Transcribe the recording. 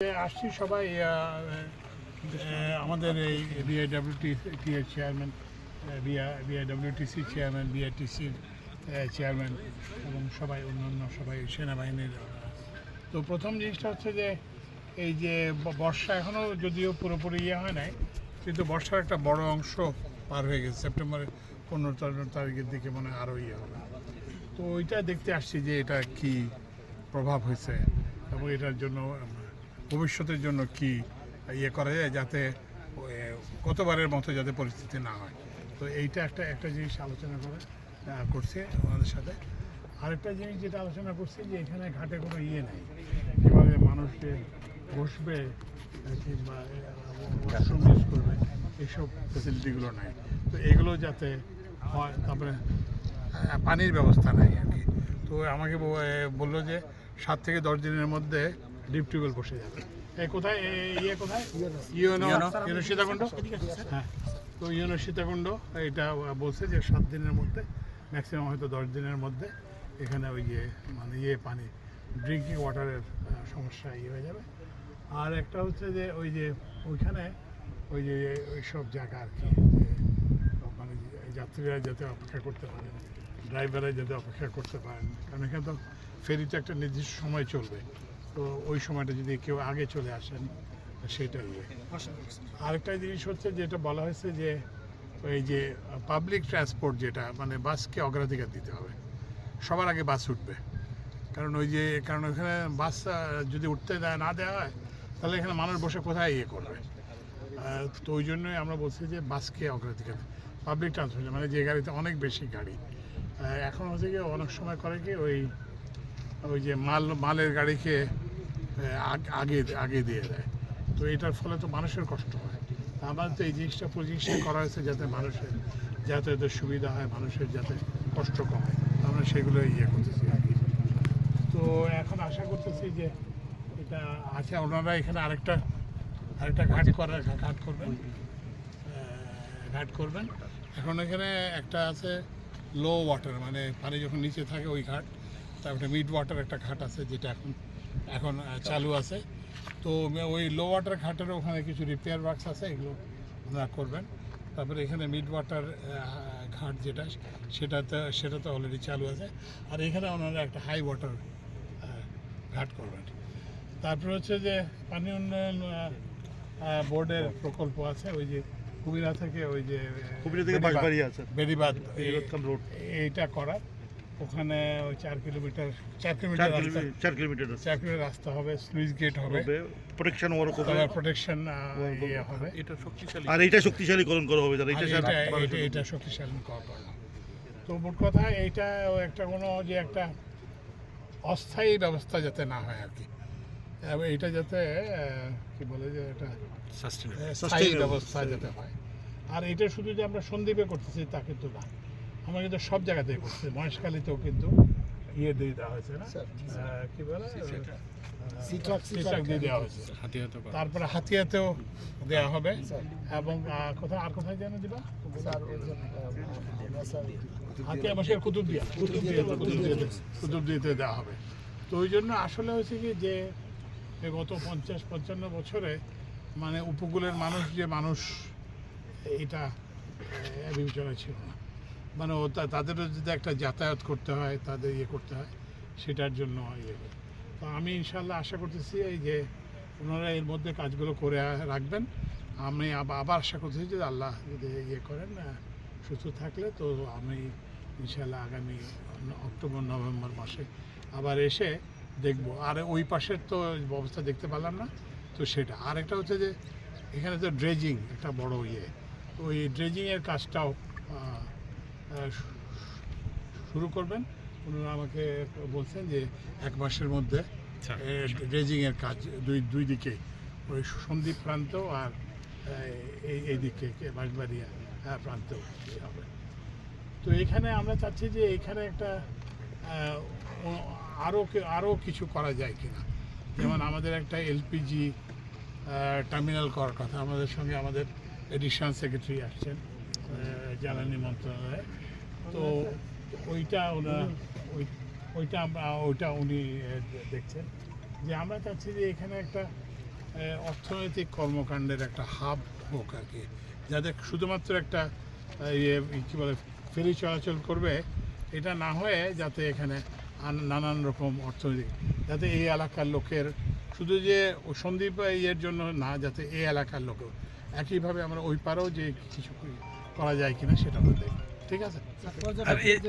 আসছি সবাই আমাদের এই বিআইডব্লিউটি এর চেয়ারম্যান বিআইডব্লিউটিসি চেয়ারম্যান বিআইটিসির চেয়ারম্যান এবং সবাই অন্যান্য সবাই সেনাবাহিনীর তো প্রথম জিনিসটা হচ্ছে যে, এই যে বর্ষা এখনও যদিও পুরোপুরি ইয়ে হয় নাই, কিন্তু বর্ষার একটা বড় অংশ পার হয়ে গেছে। সেপ্টেম্বরের পনেরো তারিখ- তারিখের দিকে মনে হয় আরও ইয়ে হবে। তো ওইটা দেখতে আসছি যে এটা কি প্রভাব হয়েছে এবং এটার জন্য ভবিষ্যতের জন্য কি ইয়ে করা যায় যাতে গতবারের মতো যাতে পরিস্থিতি না হয়। তো এইটা একটা একটা জিনিস আলোচনা করে করছে আমাদের সাথে। আরেকটা জিনিস যেটা আলোচনা করছি যে এখানে ঘাটে কোনো ইয়ে নেই। কীভাবে মানুষকে বসবে কিংবা ইউজ করবে এইসব ফেসিলিটিগুলো নাই। তো এগুলো যাতে হয়, তারপরে পানির ব্যবস্থা নাই আর কি। তো আমাকে বলল যে সাত থেকে দশ দিনের মধ্যে ডিপ টিউবওয়েল বসে যাবে। এই কোথায়? ইয়ে কোথায়? UNO UNO Sitakunda? হ্যাঁ। তো ইউনো সীতাকুণ্ড এটা বলছে যে সাত দিনের মধ্যে ম্যাক্সিমাম হয়তো দশ দিনের মধ্যে এখানে ওই যে মানে ইয়ে পানি ড্রিঙ্কিং ওয়াটারের সমস্যা ইয়ে হয়ে যাবে। আর একটা হচ্ছে যে ওই যে ওইখানে ওই যে ওই সব জায়গা আর কি মানে যাত্রীরা যাতে অপেক্ষা করতে পারেন ড্রাইভাররা যাতে অপেক্ষা করতে পারেন কারণ এখানে তো ফেরিতে একটা নির্দিষ্ট সময় চলবে। তো ওই সময়টা যদি কেউ আগে চলে আসেন, সেটাই। আরেকটা জিনিস হচ্ছে যেটা বলা হয়েছে যে ওই যে পাবলিক ট্রান্সপোর্ট যেটা মানে বাসকে অগ্রাধিকার দিতে হবে। সবার আগে বাস উঠবে। কারণ ওই যে, কারণ ওখানে বাস যদি উঠতে দেয় না দেওয়া হয়, তাহলে এখানে মানুষ বসে কোথায় ইয়ে করবে? তো ওই জন্যই আমরা বলছি যে, বাসকে অগ্রাধিকার পাবলিক ট্রান্সপোর্ট মানে যে গাড়িতে অনেক বেশি গাড়ি। এখন হচ্ছে কি অনেক সময় করে কি ওই ওই যে মাল, মালের গাড়িকে আগ- আগে দিয়ে দেয়। তো এটার ফলে তো মানুষের কষ্ট হয়। আমার তো এই জিনিসটা প্রতিষ্ঠা করা হয়েছে যাতে মানুষের, যাতে এদের সুবিধা হয়, মানুষের যাতে কষ্ট কমে। আমরা সেগুলো ইয়ে করতেছি আর কি। তো এখন আশা করতেছি যে এটা আছে। ওনারা এখানে আরেকটা আরেকটা ঘাট করার, ঘাট করবেন। ঘাট করবেন। এখন এখানে একটা আছে লো ওয়াটার মানে পানি যখন নিচে থাকে ওই ঘাট, তারপরে মিড ওয়াটার একটা ঘাট আছে যেটা এখন এখন চালু আছে। তো ওই লো ওয়াটার ঘাটের ওখানে কিছু রিপেয়ার ওয়ার্কস আছে এগুলো ওনারা করবেন। তারপরে এখানে মিড ওয়াটার ঘাট যেটা সেটাতে সেটা তো অলরেডি চালু আছে। আর এখানে ওনারা একটা হাই ওয়াটার ঘাট করবেন। তারপরে হচ্ছে যে পানি উন্নয়ন বোর্ডের প্রকল্প আছে ওই যে কুমিরা থেকে ওই যে কুমিরা থেকে বাঁশবাড়ি আছে। বেড়িবাঁধ রোড এইটা করার। ওখানে ওই চার কিলোমিটার চার কিলোমিটার রাস্তা। চার কিলোমিটার চার কিলোমিটার রাস্তা হবে স্লুইস গেট হবে। প্রোটেকশন ওয়ার্ক হবে। প্রোটেকশন ইয়ে হবে। এটা শক্তিশালী। আর এইটা শক্তিশালীকরণ করা হবে এটা এটা এটা এটা শক্তিশালী করা না তো মোট কথা এইটা একটা কোনো যে একটা অস্থায়ী ব্যবস্থা যাতে না হয় আর কি। এটা যাতে কি বলে যে এটা? স্থায়ী ব্যবস্থা যাতে হয়। আর এটা শুধু যে আমরা সন্দীপে করতেছি তা কিন্তু না। আমরা কিন্তু সব জায়গাতেই করছি। মহেশখালীতেও কিন্তু ইয়ে দিয়ে দেওয়া হয়েছে না? কি বলে? দিয়ে দেওয়া হয়েছে। তারপরে হাতিয়াতেও দেওয়া হবে। এবং কোথায় আর কোথায় যেন দিবা? হাতিয়া বসের কুতুব দিয়া কুতুব দিয়ে কুতুব দিয়ে কুতুব দিতে দেওয়া হবে। তো ওই জন্য আসলে হয়েছে কি যে গত পঞ্চাশ পঞ্চান্ন বছরে মানে উপকূলের মানুষ যে মানুষ এটা আহ, বিবেচনায় ছিল না। মানে তাদেরও যদি একটা যাতায়াত করতে হয়, তাদের ইয়ে করতে হয়, সেটার জন্য ইয়ে তো আমি ইনশাল্লাহ আশা করতেছি এই যে ওনারা এর মধ্যে কাজগুলো করে রাখবেন। আমি আবার আশা করতেছি যে আল্লাহ যদি ইয়ে করেন সুস্থ থাকলে তো আমি ইনশাল্লাহ আগামী অক্টোবর, নভেম্বর মাসে আবার এসে দেখব। আর ওই পাশের তো ব্যবস্থা দেখতে পারলাম না, তো সেটা। আর একটা হচ্ছে যে এখানে তো ড্রেজিং একটা বড় ইয়ে। ওই ড্রেজিংয়ের কাজটাও শুরু করবেন। ওনারা আমাকে বলছেন যে এক মাসের মধ্যে আচ্ছা। ড্রেজিংয়ের কাজ দুই দুই দিকে। ওই সন্দ্বীপ প্রান্ত আর এই এই দিকে বাঁশবাড়িয়া হ্যাঁ, প্রান্ত। হবে তো এখানে আমরা চাচ্ছি যে এখানে একটা আরও আরও কিছু করা যায় কিনা। যেমন আমাদের একটা এলপিজি টার্মিনাল করার কথা। আমাদের সঙ্গে আমাদের এডিশনাল সেক্রেটারি আসছেন। জ্বালানি মন্ত্রণালয়ে। তো ওইটা ওনারা ওই, ওইটা আমরা, ওইটা উনি দেখছেন। যে আমরা চাচ্ছি যে এখানে একটা অর্থনৈতিক কর্মকাণ্ডের একটা হাব হোক আর কি, যাতে শুধুমাত্র একটা ইয়ে কী বলে, ফেরি চলাচল করবে, এটা না হয়ে যাতে এখানে নানান রকম অর্থনৈতিক, যাতে এই এলাকার লোকের, শুধু যে সন্দীপ ইয়ের জন্য না, যাতে এই এলাকার লোকও, একইভাবে আমরা ওই পারেও যে কিছু করা। যায় কিনা সেটা আমরা দেখব। ঠিক আছে?